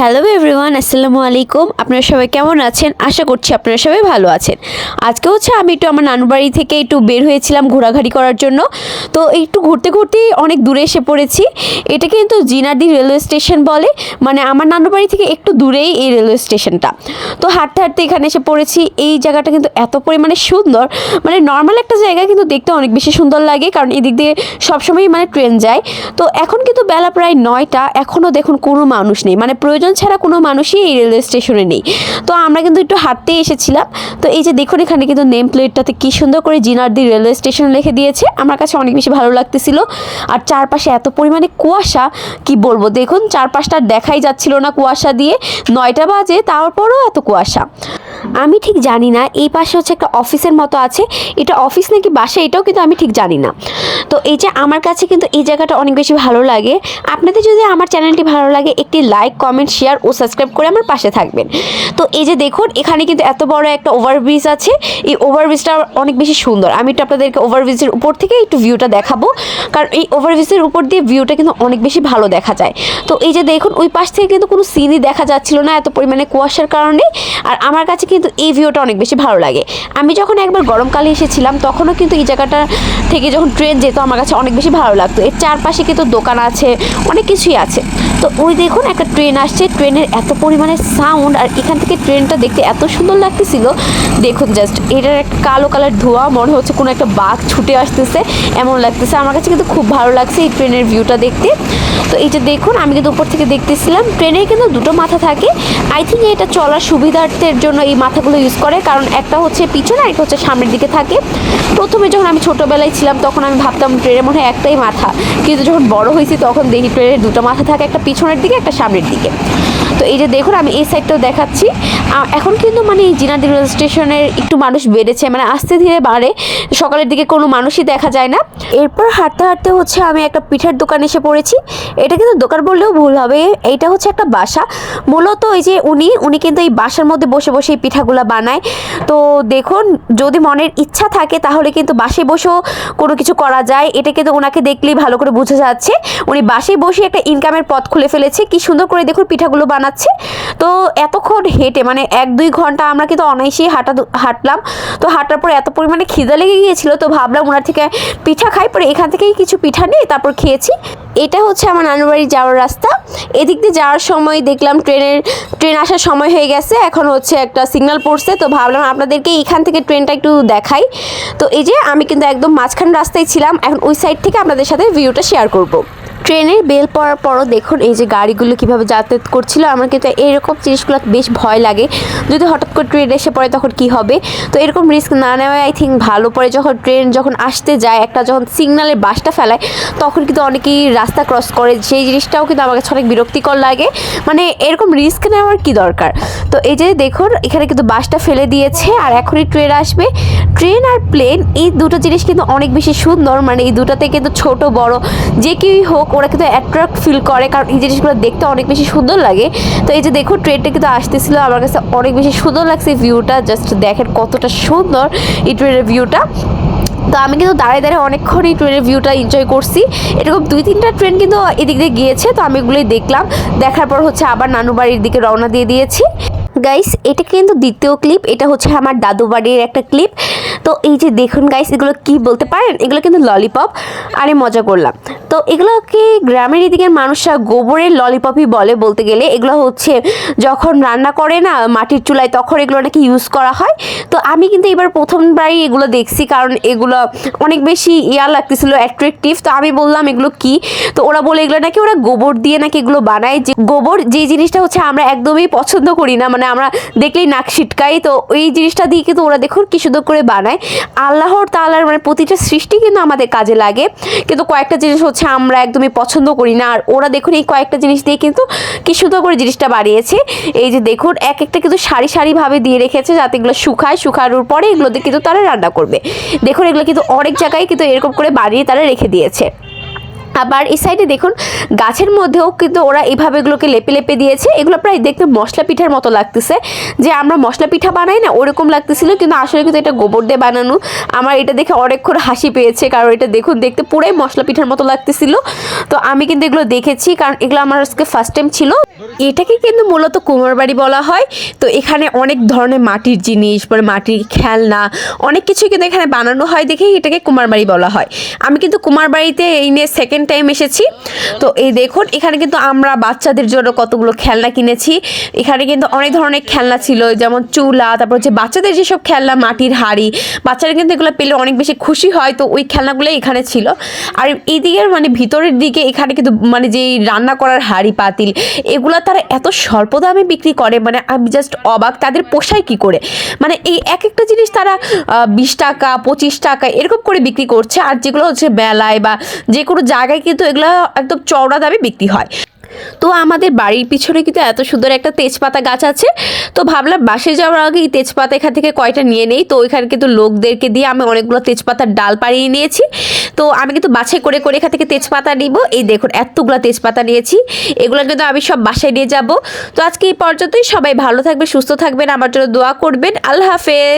Hello everyone আসসালামু আলাইকুম। আপনারা সবাই কেমন আছেন? আশা করছি আপনারা সবাই ভালো আছেন। আজকে হচ্ছে আমি একটু আমার নানু বাড়ি থেকে একটু বের হয়েছিলাম ঘোরাঘুরি করার জন্য। তো একটু ঘুরতে ঘুরতেই অনেক দূরে এসে পড়েছি। এটা কিন্তু জিনাদি রেলওয়ে স্টেশন বলে। মানে আমার নানু বাড়ি থেকে একটু দূরেই এই রেলওয়ে স্টেশনটা। তো হাঁটতে হাঁটতে এখানে এসে পড়েছি। এই জায়গাটা কিন্তু এত পরিমাণে সুন্দর। মানে নর্মাল একটা জায়গা কিন্তু দেখতে অনেক বেশি সুন্দর লাগে। কারণ এদিক দিয়ে সবসময়ই মানে ট্রেন যায়। তো এখন কিন্তু বেলা প্রায় নয়টা। এখনও দেখুন কোনো মানুষ নেই। মানে প্রয়োজন ছাড়া কোনো মানুষই এই রেলওয়ে স্টেশনে নেই। তো আমরা কিন্তু একটু হাঁটতে এসেছিলাম। তো এই যে দেখুন এখানে কিন্তু নেম প্লেটটাতে কী সুন্দর করে জিনারদি রেলওয়ে স্টেশন লিখে দিয়েছে। আমার কাছে অনেক বেশি ভালো লাগতেছিল। আর চারপাশে এত পরিমাণে কুয়াশা, কি বলব? দেখুন, চারপাশটা দেখাই যাচ্ছিল না কুয়াশা দিয়ে। নয়টা বাজে, তারপরও এত কুয়াশা। আমি ঠিক জানি না, এই পাশে হচ্ছে একটা অফিসের মতো আছে। এটা অফিস নাকি বাসা, এটাও কিন্তু আমি ঠিক জানি না। তো এই যে আমার কাছে কিন্তু এই জায়গাটা অনেক বেশি ভালো লাগে। আপনাদের যদি আমার চ্যানেলটি ভালো লাগে, একটি লাইক, কমেন্ট, শেয়ার ও সাবস্ক্রাইব করে আমার পাশে থাকবেন। তো এই যে দেখুন, এখানে কিন্তু এত বড় একটা ওভারব্রিজ আছে। এই ওভারব্রিজটা অনেক বেশি সুন্দর। আমি একটু আপনাদেরকে ওভারব্রিজের উপর থেকে একটু ভিউটা দেখাবো। কারণ এই ওভারব্রিজের উপর দিয়ে ভিউটা কিন্তু অনেক বেশি ভালো দেখা যায়। তো এই যে দেখুন, ওই পাশ থেকে কিন্তু কোনো সিনই দেখা যাচ্ছিল না এত পরিমাণে কুয়াশার কারণে। আর আমার কাছে কিন্তু এই ভিউটা অনেক বেশি ভালো লাগে। আমি যখন একবার গরমকালে এসেছিলাম, তখনও কিন্তু এই জায়গাটা থেকে যখন ট্রেন যেত, আমার কাছে অনেক বেশি ভালো লাগতো। এর চারপাশে কিন্তু দোকান আছে, অনেক কিছুই আছে। তো ওই দেখুন একটা ট্রেন আসছে, ট্রেনের এত পরিমাণে সাউন্ড আর এখান থেকে ট্রেনটা দেখতে এত সুন্দর লাগতেছিল। দেখুন জাস্ট এটার একটা কালো কালার ধোঁয়া, মনে হচ্ছে কোনো একটা বাঘ ছুটে আসতেছে, এমন লাগতেছে। আমার কাছে কিন্তু খুব ভালো লাগছে এই ট্রেনের ভিউটা দেখতে। তো এই যে দেখুন, আমি কিন্তু উপর থেকে দেখতেছিলাম ট্রেনের কিন্তু দুটো মাথা থাকে। আই থিঙ্ক এটা চলার সুবিধার্থের জন্য এই মাথাগুলো ইউজ করে, কারণ একটা হচ্ছে পিছনে আর একটা হচ্ছে সামনের দিকে থাকে। প্রথমে যখন আমি ছোটোবেলায় ছিলাম, তখন আমি ভাবতাম ট্রেনের মনে হয় একটাই মাথা। কিন্তু যখন বড় হয়েছি, তখন দেখি ট্রেনের দুটো মাথা থাকে, একটা পিছনের দিকে, একটা সামনের দিকে। তো এই যে দেখুন, আমি এই সাইডটাও দেখাচ্ছি। এখন কিন্তু মানে এই জিনাদি রেল স্টেশনের একটু মানুষ বেড়েছে মানে আস্তে ধীরে বাড়ে, সকালের দিকে কোনো মানুষই দেখা যায় না। এরপর হাঁটতে হাঁটতে হচ্ছে আমি একটা পিঠার দোকানে এসে পড়েছি। এটা কিন্তু দোকান বললেও ভুল হবে, এইটা হচ্ছে একটা বাসা। মূলত ওই যে উনি উনি কিন্তু এই বাসার মধ্যে বসে বসে এই পিঠাগুলো বানায়। তো দেখুন, যদি মনের ইচ্ছা থাকে তাহলে কিন্তু বাসে বসেও কোনো কিছু করা যায়। এটা কিন্তু ওনাকে দেখলেই ভালো করে বোঝা যাচ্ছে। উনি বাসে বসে একটা ইনকামের পথ খুলে ফেলেছে। কি সুন্দর করে দেখুন পিঠাগুলো বানাচ্ছে। তো এতক্ষণ হেঁটে মানে এক, দুই ঘণ্টা আমরা কিন্তু অনায়াসেই হাঁটা হাঁটলাম। তো হাঁটার পর এত পরিমাণে খিদা লেগে গিয়েছিল, তো ভাবলাম ওনার থেকে পিঠা খাই, পরে এখান থেকেই কিছু পিঠা নিয়ে তারপর খেয়েছি। এটা হচ্ছে আমার নানুর বাড়ি যাওয়ার রাস্তা। এদিক দিয়ে যাওয়ার সময় দেখলাম ট্রেনের, ট্রেন আসার সময় হয়ে গেছে, এখন হচ্ছে একটা সিগন্যাল পড়ছে, তো ভাবলাম আপনাদেরকে এখান থেকে ট্রেনটা একটু দেখাই। তো এই যে আমি কিন্তু একদম মাঝখান রাস্তায় ছিলাম, এখন ওই সাইড থেকে আপনাদের সাথে ভিউটা শেয়ার করব। ট্রেনের বেল পড়ার পরও দেখুন এই যে গাড়িগুলো কীভাবে যাতায়াত করছিল, আমার কিন্তু এরকম জিনিসগুলো বেশ ভয় লাগে। যদি হঠাৎ করে ট্রেন এসে পড়ে তখন কি হবে? তো এরকম রিস্ক না নেওয়াই আই থিঙ্ক ভালো। পরে যখন ট্রেন যখন আসতে যায়, একটা যখন সিগনালের বাসটা ফেলায়, তখন কিন্তু অনেকেই রাস্তা ক্রস করে। সেই জিনিসটাও কিন্তু আমার কাছে অনেক বিরক্তিকর লাগে। মানে এরকম রিস্ক নেওয়ার কি দরকার? তো এই যে দেখুন, এখানে কিন্তু বাসটা ফেলে দিয়েছে আর এখনই ট্রেন আসবে। ট্রেন আর প্লেন এই দুটো জিনিস কিন্তু অনেক বেশি সুন্দর মানে এই দুটাতে কিন্তু ছোট, বড়, যে কেউই হোক, ওরা কিন্তু অ্যাট্রাক্ট ফিল করে, কারণ এই জিনিসগুলো দেখতে অনেক বেশি সুন্দর লাগে। তো এই যে দেখুন, ট্রেনটা কিন্তু আসতেছিল, আমার কাছে অনেক বেশি সুন্দর লাগছে ভিউটা জাস্ট দেখেন কতটা সুন্দর এই ট্রেনের ভিউটা তো আমি কিন্তু দাঁড়িয়ে দাঁড়িয়ে অনেকক্ষণ এই ট্রেনের ভিউটা এনজয় করছি। এরকম দুই, তিনটা ট্রেন কিন্তু এদিক দিয়ে গিয়েছে, তো আমি এগুলোই দেখলাম। দেখার পর হচ্ছে আবার নানু বাড়ির দিকে রওনা দিয়ে দিয়েছি। গাইস এটা কিন্তু দ্বিতীয় ক্লিপ এটা হচ্ছে আমার দাদু বাড়ির একটা ক্লিপ তো এই যে দেখুন গাইস এগুলো কি বলতে পারেন? এগুলো কিন্তু ললিপপ আরে মজা করলাম। তো এগুলোকে গ্রামের এদিকের মানুষরা গোবরের ললিপপই বলে বলতে গেলে। এগুলো হচ্ছে যখন রান্না করে না, মাটির চুলায়, তখন এগুলো নাকি ইউজ করা হয়। তো আমি কিন্তু এবার প্রথমবারই এগুলো দেখছি, কারণ এগুলো অনেক বেশি ইয়া লাগতেছিল অ্যাট্রাকটিভ তো আমি বললাম, এগুলো কি? তো ওরা বলে, এগুলো নাকি ওরা গোবর দিয়ে নাকি এগুলো বানায়? যে গোবর যে জিনিসটা হচ্ছে আমরা একদমই পছন্দ করি না। মানে আমরা দেখলেই নাক ছিটকাই তো ওই জিনিসটা দিয়ে কিন্তু ওরা দেখুন কি সুন্দর করে বানায়। আল্লাহর তাআলার মানে প্রতিটা সৃষ্টি কিন্তু আমাদের কাজে লাগে। কিন্তু কয়েকটা জিনিস হচ্ছে আমরা একদমই পছন্দ করি না। আর ওরা দেখুন এই কয়েকটা জিনিস দিয়ে কিন্তু কি সুন্দর করে জিনিসটা বাড়িয়েছে এই যে দেখুন এক একটা কিন্তু সারি সারিভাবে দিয়ে রেখেছে যাতে এগুলো শুকায়, শুকানোর পরে এগুলো দিয়ে কিন্তু তারা রান্না করবে। দেখুন এগুলো কিন্তু অনেক জায়গায় কিন্তু এরকম করে বাড়িয়ে তারা রেখে দিয়েছে। আবার এই সাইডে দেখুন, গাছের মধ্যেও কিন্তু ওরা এইভাবে এগুলোকে লেপে লেপে দিয়েছে। এগুলো প্রায় দেখতে মশলা পিঠার মতো লাগতেছে। যে আমরা মশলা পিঠা বানাই না, ওরকম লাগতেছিল, কিন্তু আসলে কিন্তু এটা গোবর দিয়ে বানানো। আমার এটা দেখে অনেকক্ষণ হাসি পেয়েছে, কারণ এটা দেখুন, দেখতে পুরাই মশলা পিঠার মতো লাগতেছিল। তো আমি কিন্তু এগুলো দেখেছি, কারণ এগুলো আমার আজকে ফার্স্ট টাইম ছিল। এটাকে কিন্তু মূলত কুমার বাড়ি বলা হয়। তো এখানে অনেক ধরনের মাটির জিনিস, পরে মাটির খেলনা, অনেক কিছু কিন্তু এখানে বানানো হয় দেখেই এটাকে কুমার বাড়ি বলা হয়। আমি কিন্তু কুমার বাড়িতে এই নিয়ে সেকেন্ড টাইম এসেছি। তো এই দেখুন, এখানে কিন্তু আমরা বাচ্চাদের জন্য কতগুলো খেলনা কিনেছি। এখানে কিন্তু অনেক ধরনের খেলনা ছিল, যেমন চুলা, তারপর হচ্ছে বাচ্চাদের যেসব খেলনা, মাটির হাড়ি, বাচ্চারা কিন্তু এগুলো পেলে অনেক বেশি খুশি হয়। তো ওই খেলনাগুলোই এখানে ছিল। আর এইদিকের মানে ভিতরের দিকে এখানে কিন্তু মানে যেই রান্না করার হাড়ি, পাতিল, এগুলো তারা এত স্বল্প দামে বিক্রি করে মানে আমি জাস্ট অবাক তাদের পোষায় কি করে? মানে এই এক একটা জিনিস তারা বিশ টাকা, পঁচিশ টাকা এরকম করে বিক্রি করছে। আর যেগুলো হচ্ছে মেলায় বা যে কোনো জায়গায় কিন্তু এগুলো একদম চওড়া দামে বিক্রি হয়। তো আমাদের বাড়ির পিছনে কিন্তু এত সুন্দর একটা তেজপাতা গাছ আছে। তো ভাবলাম বাসে যাওয়ার আগে এই তেজপাতা এখান থেকে কয়টা নিয়ে নেই। তো ওইখানে কিন্তু লোকদেরকে দিয়ে আমি অনেকগুলো তেজপাতার ডাল পাড়িয়ে নিয়েছি। তো আমি কিন্তু বাছাই করে করে এখান থেকে তেজপাতা নিব। এই দেখুন এতগুলো তেজপাতা নিয়েছি। এগুলো কিন্তু আমি সব বাসায় নিয়ে যাব। তো আজকে এই পর্যন্তই। সবাই ভালো থাকবে সুস্থ থাকবেন। আমার জন্য দোয়া করবেন। আল্লাহ হাফেজ।